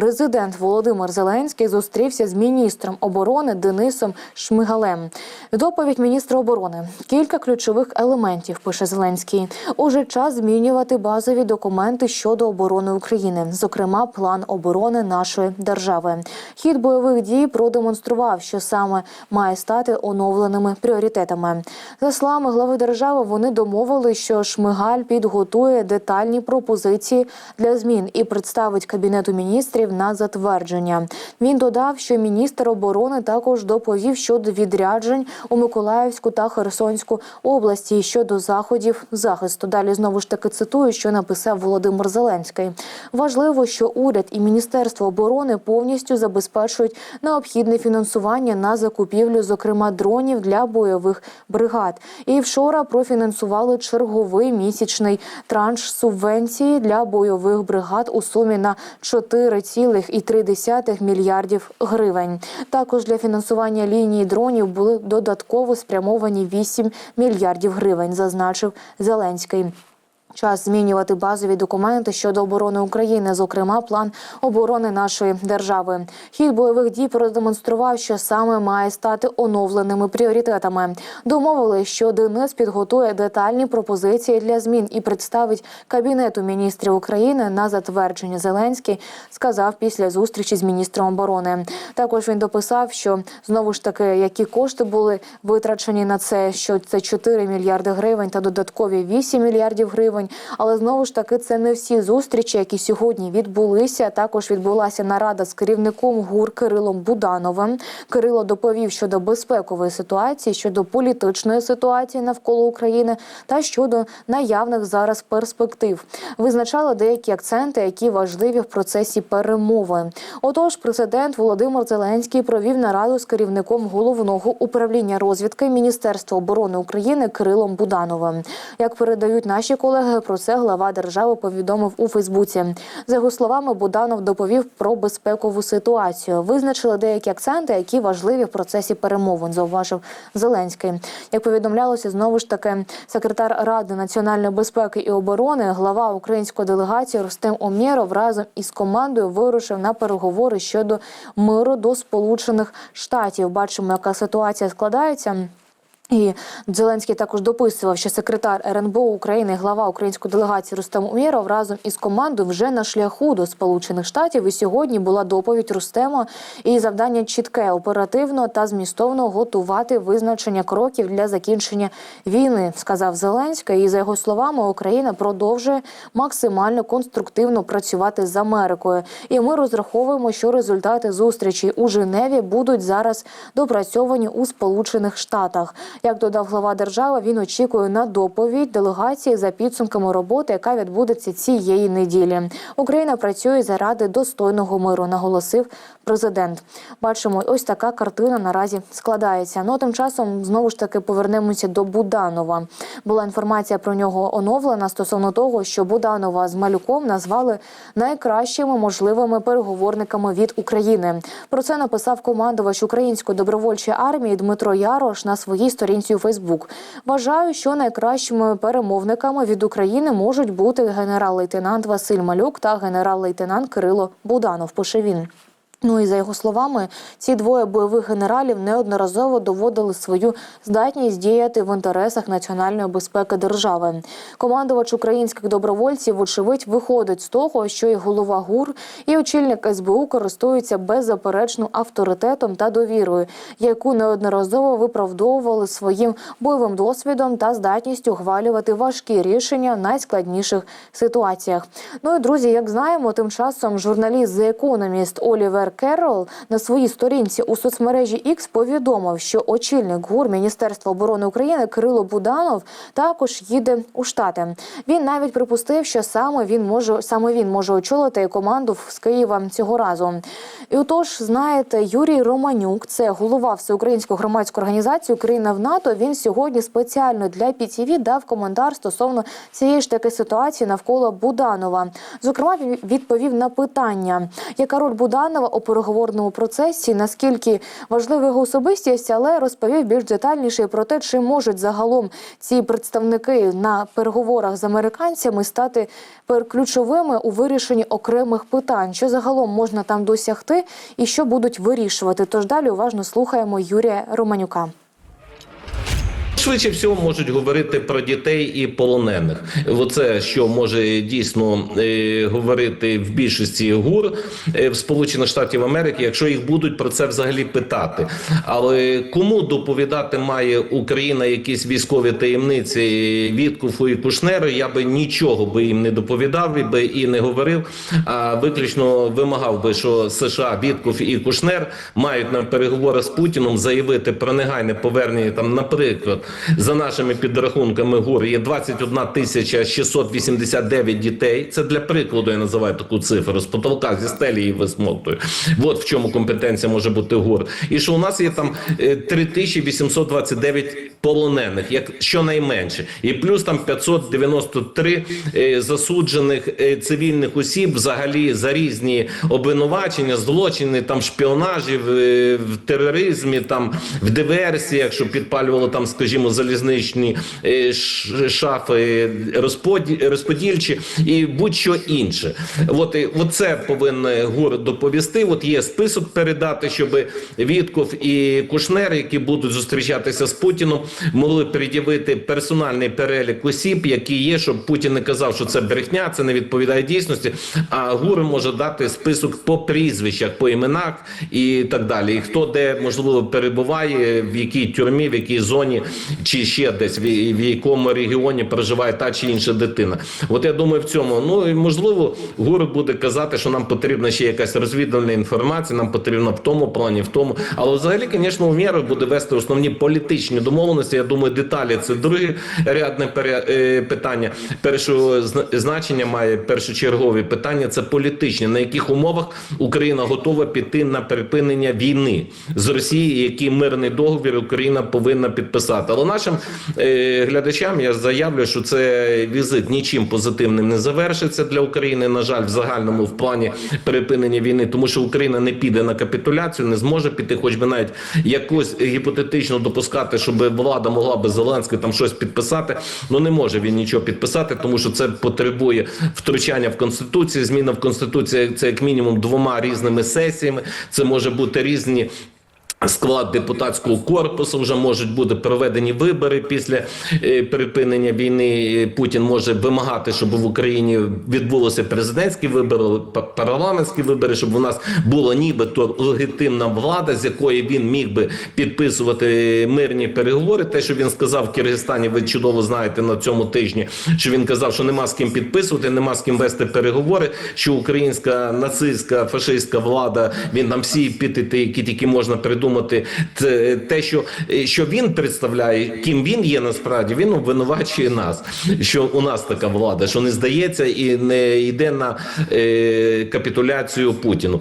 президент Володимир Зеленський зустрівся з міністром оборони Денисом Шмигалем. Доповідь міністра оборони кілька ключових елементів. Пише Зеленський. Уже час змінювати базові документи щодо оборони України, зокрема план оборони нашої держави. Хід бойових дій продемонстрував, що саме має стати оновленими пріоритетами. За словами глави держави, вони домовили, що Шмигаль підготує детальні пропозиції для змін і представить кабінету міністрів на затвердження. Він додав, що міністр оборони також доповів щодо відряджень у Миколаївську та Херсонську області щодо заходів захисту. Далі знову ж таки цитую, що написав Володимир Зеленський. Важливо, що уряд і міністерство оборони повністю забезпечують необхідне фінансування на закупівлю, зокрема дронів для бойових бригад. І вчора профінансували черговий місячний транш субвенції для бойових бригад у сумі на 4,3 мільярдів гривень. Також для фінансування лінії дронів були додатково спрямовані 8 мільярдів гривень, зазначив Зеленський. Час змінювати базові документи щодо оборони України, зокрема план оборони нашої держави. Хід бойових дій продемонстрував, що саме має стати оновленими пріоритетами. Домовили, що Денис підготує детальні пропозиції для змін і представить кабінету міністрів України на затвердження. Зеленський сказав після зустрічі з міністром оборони. Також він дописав, що знову ж таки які кошти були витрачені на це, що це 4 мільярди гривень та додаткові 8 мільярдів гривень. Але знову ж таки це не всі зустрічі, які сьогодні відбулися. Також відбулася нарада з керівником ГУР Кирилом Будановим. Кирило доповів щодо безпекової ситуації, щодо політичної ситуації навколо України та щодо наявних зараз перспектив. Визначали деякі акценти, які важливі в процесі перемови. Отож, президент Володимир Зеленський провів нараду з керівником головного управління розвідки Міністерства оборони України Кирилом Будановим. Як передають наші колеги, про це глава держави повідомив у Фейсбуці. За його словами, Буданов доповів про безпекову ситуацію. Визначили деякі акценти, які важливі в процесі перемовин. Зауважив Зеленський. Як повідомлялося, знову ж таки секретар ради національної безпеки і оборони, глава української делегації Рустем Омєров разом із командою вирушив на переговори щодо миру до Сполучених Штатів. Бачимо, яка ситуація складається. І Зеленський також дописував, що секретар РНБО України, глава української делегації Рустем Умєров разом із командою вже на шляху до Сполучених Штатів. І сьогодні була доповідь Рустема і завдання чітке, оперативно та змістовно готувати визначення кроків для закінчення війни, сказав Зеленський. І за його словами, Україна продовжує максимально конструктивно працювати з Америкою. І ми розраховуємо, що результати зустрічі у Женеві будуть зараз допрацьовані у Сполучених Штатах. Як додав глава держави, він очікує на доповідь делегації за підсумками роботи, яка відбудеться цієї неділі. Україна працює заради достойного миру, наголосив президент. Бачимо, ось така картина наразі складається. Ну тим часом знову ж таки повернемося до Буданова. Була інформація про нього оновлена стосовно того, що Буданова з Малюком назвали найкращими можливими переговорниками від України. Про це написав командувач української добровольчої армії Дмитро Ярош на своїй сторінці у Фейсбук. Вважаю, що найкращими перемовниками від України можуть бути генерал-лейтенант Василь Малюк та генерал-лейтенант Кирило Буданов. Пише він. Ну і за його словами, ці двоє бойових генералів неодноразово доводили свою здатність діяти в інтересах національної безпеки держави. Командувач українських добровольців, вочевидь, виходить з того, що і голова ГУР, і очільник СБУ користуються беззаперечним авторитетом та довірою, яку неодноразово виправдовували своїм бойовим досвідом та здатністю ухвалювати важкі рішення в найскладніших ситуаціях. Ну і друзі, як знаємо, тим часом журналіст The Economist Олівер. Керрол на своїй сторінці у соцмережі X повідомив, що очільник ГУР Міністерства оборони України Кирило Буданов також їде у Штати. Він навіть припустив, що саме він може саме він може очолити команду з Києва цього разу. І отож, знаєте, Юрій Романюк, це голова всеукраїнської громадської організації Україна в НАТО. Він сьогодні спеціально для PTV дав коментар стосовно цієї ж таки ситуації навколо Буданова. Зокрема, він відповів на питання, яка роль Буданова переговорному процесі, наскільки важлива його особистість, але розповів більш детальніше про те, чи можуть загалом ці представники на переговорах з американцями стати ключовими у вирішенні окремих питань, що загалом можна там досягти і що будуть вирішувати. Тож далі уважно слухаємо Юрія Романюка. Швидше всього можуть говорити про дітей і полонених. Оце що може дійсно е, говорити в більшості гур е, в Сполучених Штатів Америки, якщо їх будуть про це взагалі питати. Але кому доповідати має Україна якісь військові таємниці Віткуфу і Кушнеру, я би нічого би їм не доповідав і би і не говорив, а виключно вимагав би, що США Віткуф і Кушнер мають на переговорах з Путіном заявити про негайне повернення там, наприклад, за нашими підрахунками ГУР є 21 тисяча 689 дітей. Це для прикладу я називаю таку цифру з потолка зі стелі її висмоктую. От в чому компетенція може бути ГУР. І що у нас є там е, 3829 полонених, як щонайменше, і плюс там 593 е, засуджених е, цивільних осіб взагалі за різні обвинувачення, злочини, там шпіонажі е, в тероризмі, там в диверсіях, що підпалювали там, скажімо, залізничні е, шафи, розподі- розподільчі і будь-що інше. От, і- от це повинен ГУР доповісти. От є список передати, щоб Вітков і Кушнер, які будуть зустрічатися з Путіном, могли пред'явити персональний перелік осіб, які є, щоб Путін не казав, що це брехня, це не відповідає дійсності. А ГУР може дати список по прізвищах, по іменах і так далі. І хто де можливо перебуває, в якій тюрмі, в якій зоні, чи ще десь в, в якому регіоні проживає та чи інша дитина. От я думаю, в цьому ну і можливо ГУР буде казати, що нам потрібна ще якась розвідувальна інформація, нам потрібно в тому плані, в тому. Але взагалі, звісно, уміра буде вести основні політичні домовленості. Я думаю, деталі це друге рядне е, питання. Першого значення має першочергові питання. Це політичні, на яких умовах Україна готова піти на припинення війни з Росією, який мирний договір Україна повинна підписати. Але нашим е, глядачам я заявлю, що це візит нічим позитивним не завершиться для України. На жаль, в загальному в плані припинення війни, тому що Україна не піде на капітуляцію, не зможе піти, хоч би навіть якось гіпотетично допускати, щоб влада могла би Зеленський там щось підписати. Ну не може він нічого підписати, тому що це потребує втручання в конституцію. Зміна в конституції це як мінімум двома різними сесіями. Це може бути різні. Склад депутатського корпусу вже можуть бути проведені вибори після е, припинення війни. Путін може вимагати, щоб в Україні відбулося президентські вибори, парламентські вибори, щоб у нас була нібито легітимна влада, з якої він міг би підписувати мирні переговори. Те, що він сказав в Киргизстані, ви чудово знаєте на цьому тижні, що він казав, що нема з ким підписувати, нема з ким вести переговори. Що українська нацистська фашистська влада, він там всі епітети, які тільки можна придумати. Це те, що, що він представляє, ким він є насправді, він обвинувачує нас. Що у нас така влада, що не здається і не йде на е, капітуляцію Путіну.